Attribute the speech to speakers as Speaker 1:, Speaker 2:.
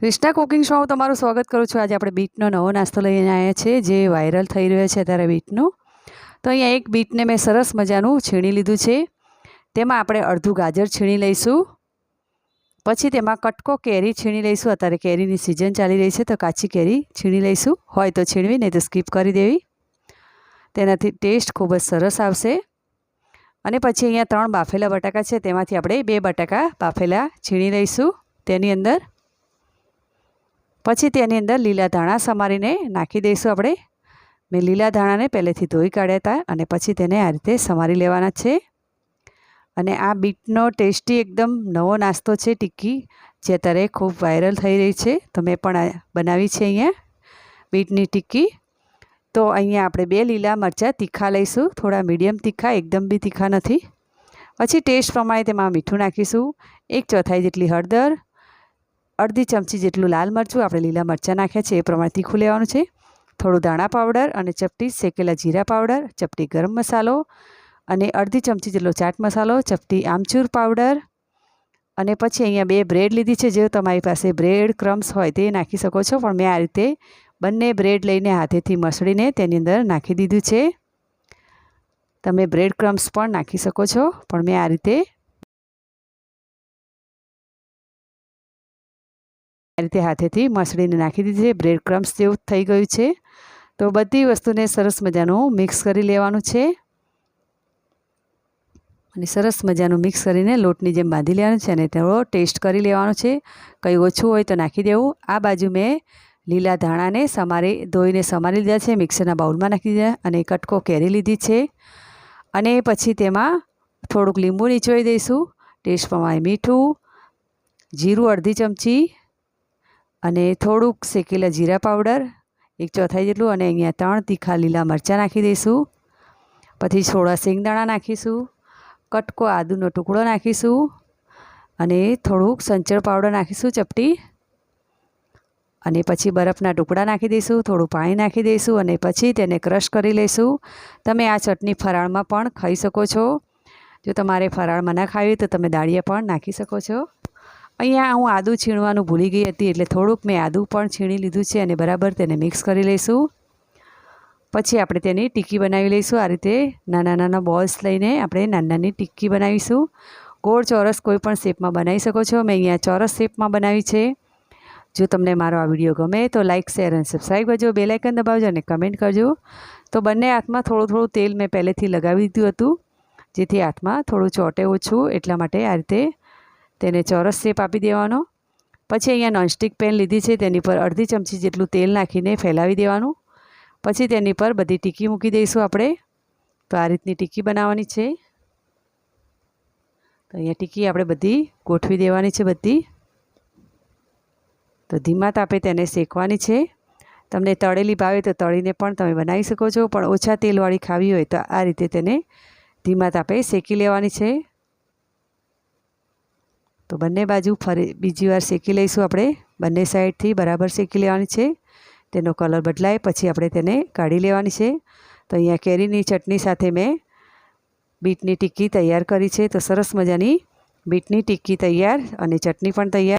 Speaker 1: Krishna cooking શોમાં તમારું સ્વાગત કરું છું. આજે આપણે બીટનો નવો નાસ્તો લઈને આવ્યા છીએ જે વાયરલ થઈ રહ્યો છે અત્યારે બીટનો. તો અહીંયા એક બીટને મેં સરસ મજાનું છીણી લીધું છે. તેમાં આપણે અડધું ગાજર છીણી લઈશું. પછી તેમાં કટકો કેરી છીણી લઈશું. અત્યારે કેરીની સિઝન ચાલી રહી છે તો કાચી કેરી છીણી લઈશું. હોય તો છીણવી, નહીં તો સ્કીપ કરી દેવી. તેનાથી ટેસ્ટ ખૂબ જ સરસ આવશે. અને પછી અહીંયા ત્રણ બાફેલા બટાકા છે. તેમાંથી આપણે બે બટાકા બાફેલા છીણી લઈશું. તેની અંદર પછી તેની અંદર લીલા ધાણા સમારીને નાખી દઈશું આપણે. મેં લીલા ધાણાને પહેલેથી ધોઈ કાઢ્યા હતા અને પછી તેને આ રીતે સમારી લેવાના છે. અને આ બીટનો ટેસ્ટી એકદમ નવો નાસ્તો છે ટિક્કી, જે અત્યારે ખૂબ વાયરલ થઈ રહી છે. તો મેં પણ બનાવી છે અહીંયા બીટની ટિક્કી. તો અહીંયા આપણે બે લીલા મરચાં તીખા લઈશું. થોડા મીડિયમ તીખા, એકદમ બી તીખા નથી. પછી ટેસ્ટ પ્રમાણે તેમાં મીઠું નાખીશું. એક ચોથાઈ જેટલી હળદર અડધી ચમચી જેટલું લાલ મરચું આપણે લીલા મરચાં નાખ્યા છે, એ પ્રમાણે તીખું લેવાનું છે. થોડું ધાણા પાવડર અને ચપટી શેકેલા જીરા પાવડર, ચપટી ગરમ મસાલો અને અડધી ચમચી જેટલો ચાટ મસાલો, ચપટી આમચૂર પાવડર અને પછી અહીંયા બે બ્રેડ લીધી છે, જે તમારી પાસે બ્રેડ ક્રમ્સ હોય તે નાખી શકો છો. પણ મેં આ રીતે બંને બ્રેડ લઈને હાથેથી મસળીને તેની અંદર નાખી દીધું છે. તમે બ્રેડ ક્રમ્સ પણ નાખી શકો છો. પણ મેં આ રીતે આ રીતે હાથેથી મસળીને નાખી દીધી છે. બ્રેડ ક્રમ્સ જેવું થઈ ગયું છે. તો બધી વસ્તુને સરસ મજાનું મિક્સ કરી લેવાનું છે. અને સરસ મજાનું મિક્સ કરીને લોટની જેમ બાંધી લેવાનું છે અને તેનો ટેસ્ટ કરી લેવાનો છે. કંઈ ઓછું હોય તો નાખી દેવું. આ બાજુ મેં લીલા ધાણાને સમારી, ધોઈને સમારી લીધા છે. મિક્સરના બાઉલમાં નાખી દીધા અને કટકો કેરી લીધી છે. અને પછી તેમાં થોડુંક લીંબુ નીચોવી દઈશું. ટેસ્ટ પ્રમાણે મીઠું, જીરું અડધી ચમચી અને થોડુંક શેકેલા જીરા પાવડર, એક ચોથાઈ જેટલું, અને અહીંયા ત્રણ તીખા લીલા મરચાં નાખી દઈશું. પછી થોડા શેંગદાણા નાખીશું, કટકો આદુનો ટુકડો નાખીશું, અને થોડુંક સંચળ પાવડર નાખીશું ચપટી. અને પછી બરફના ટુકડા નાખી દઈશું, થોડું પાણી નાખી દઈશું, અને પછી તેને ક્રશ કરી લઈશું. તમે આ ચટણી ફરાળમાં પણ ખાઈ શકો છો. જો તમારે ફરાળમાં ના ખાવી તો તમે દાળિયા પણ નાખી શકો છો. અહીંયા હું આદું છીણવાનું ભૂલી ગઈ હતી એટલે થોડુંક મેં આદું પણ છીણી લીધું છે અને બરાબર તેને મિક્સ કરી લઈશું. પછી આપણે તેની ટિક્કી બનાવી લઈશું. આ રીતે નાના નાના બોલ્સ લઈને આપણે નાની નાની ટિક્કી બનાવીશું. ગોળ ચોરસ કોઈ પણ શેપમાં બનાવી શકો છો. મેં અહીંયા ચોરસ શેપમાં બનાવી છે. જો તમને મારો આ વીડિયો ગમે તો લાઇક શેર અને સબસ્ક્રાઈબ કરજો. બેલાઇકન દબાવજો અને કમેન્ટ કરજો. તો બંને હાથમાં થોડું થોડું તેલ મેં પહેલેથી લગાવી દીધું હતું, જેથી હાથમાં થોડું ચોટે ઓછું. એટલા માટે આ રીતે તેને ચોરસ શેપ આપી દેવાનો. પછી અહીંયા નોનસ્ટિક પેન લીધી છે, તેની પર અડધી ચમચી જેટલું તેલ નાખીને ફેલાવી દેવાનું. પછી તેની પર બધી ટીકી મૂકી દઈશું આપણે. તો આ રીતની ટીકી બનાવવાની છે. તો અહીંયા ટીકી આપણે બધી ગોઠવી દેવાની છે બધી. તો ધીમા તાપે તેને શેકવાની છે. તમને તળેલી ભાવે તો તળીને પણ તમે બનાવી શકો છો, પણ ઓછા તેલવાળી ખાવી હોય તો આ રીતે તેને ધીમા તાપે શેકી લેવાની છે. તો બંને બાજુ ફરી બીજી વાર શેકી લઈશું આપણે. બંને સાઈડથી બરાબર શેકી લેવાની છે. તેનો કલર બદલાય, પછી આપણે તેને કાઢી લેવાની છે. તો અહીંયા કેરીની ચટણી સાથે મેં બીટની ટિક્કી તૈયાર કરી છે. તો સરસ મજાની બીટની ટિક્કી તૈયાર અને ચટણી પણ તૈયાર